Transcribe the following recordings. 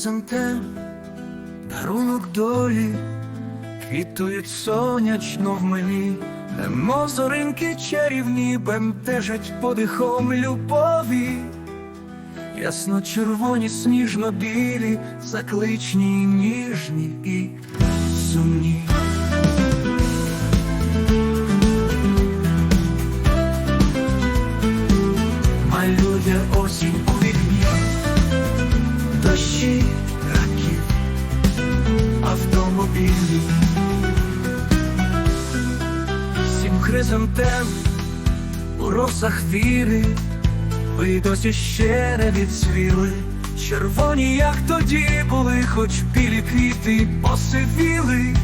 хризантем, дарунок долі, квітують сонячно в мені, мозоринки зоринки чарівні бентежать подихом любові. Ясно червоні, сніжно білі, закличні, ніжні і сумні. Автомобілі, сім хризантем у росах віри, ви досі ще не червоні, як тоді були, хоч білі квіти посивіли.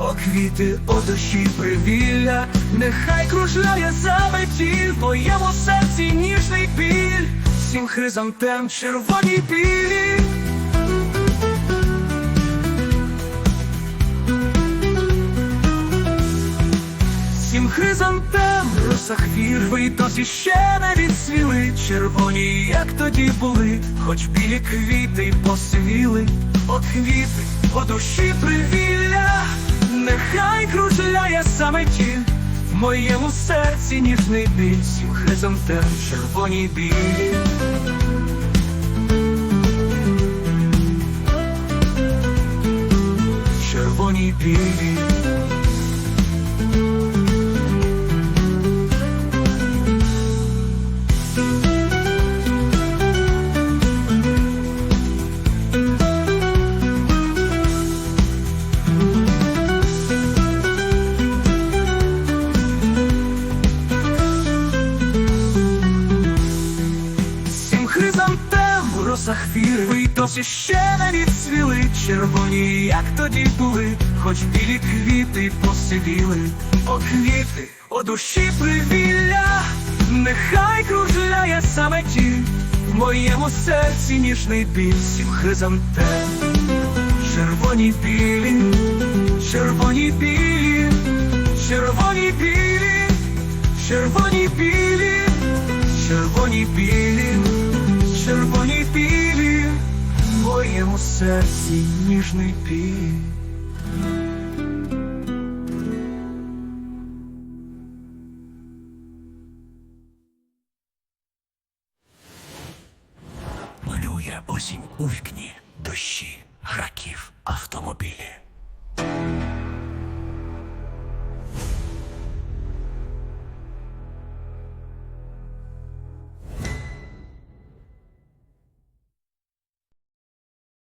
О квіти, о душі привілля, нехай кружляє заметіль в моєму серці ніжний біль, сім хризантем червоні білі. Хризантем, росах вір, ви досі ще не відсвіли, червоні, як тоді були, хоч білі квіти й посивіли, о квіти, о душі привілля, нехай кружляє саме ті, в моєму серці ніжний біль, сім хризантем, червоні білі. Росах віри Ви досі ще не відсвіли Червоні, як тоді були. Хоч білі квіти посивіли О квіти, о душі привілля Нехай кружляє саме ті. В моєму серці ніжний біль Сім хризантем. Червоні білі, червоні білі, червоні білі, червоні білі, червоні білі, червоні білі, моєму серці ніжний біль. Малює осінь у вікні дощі граків.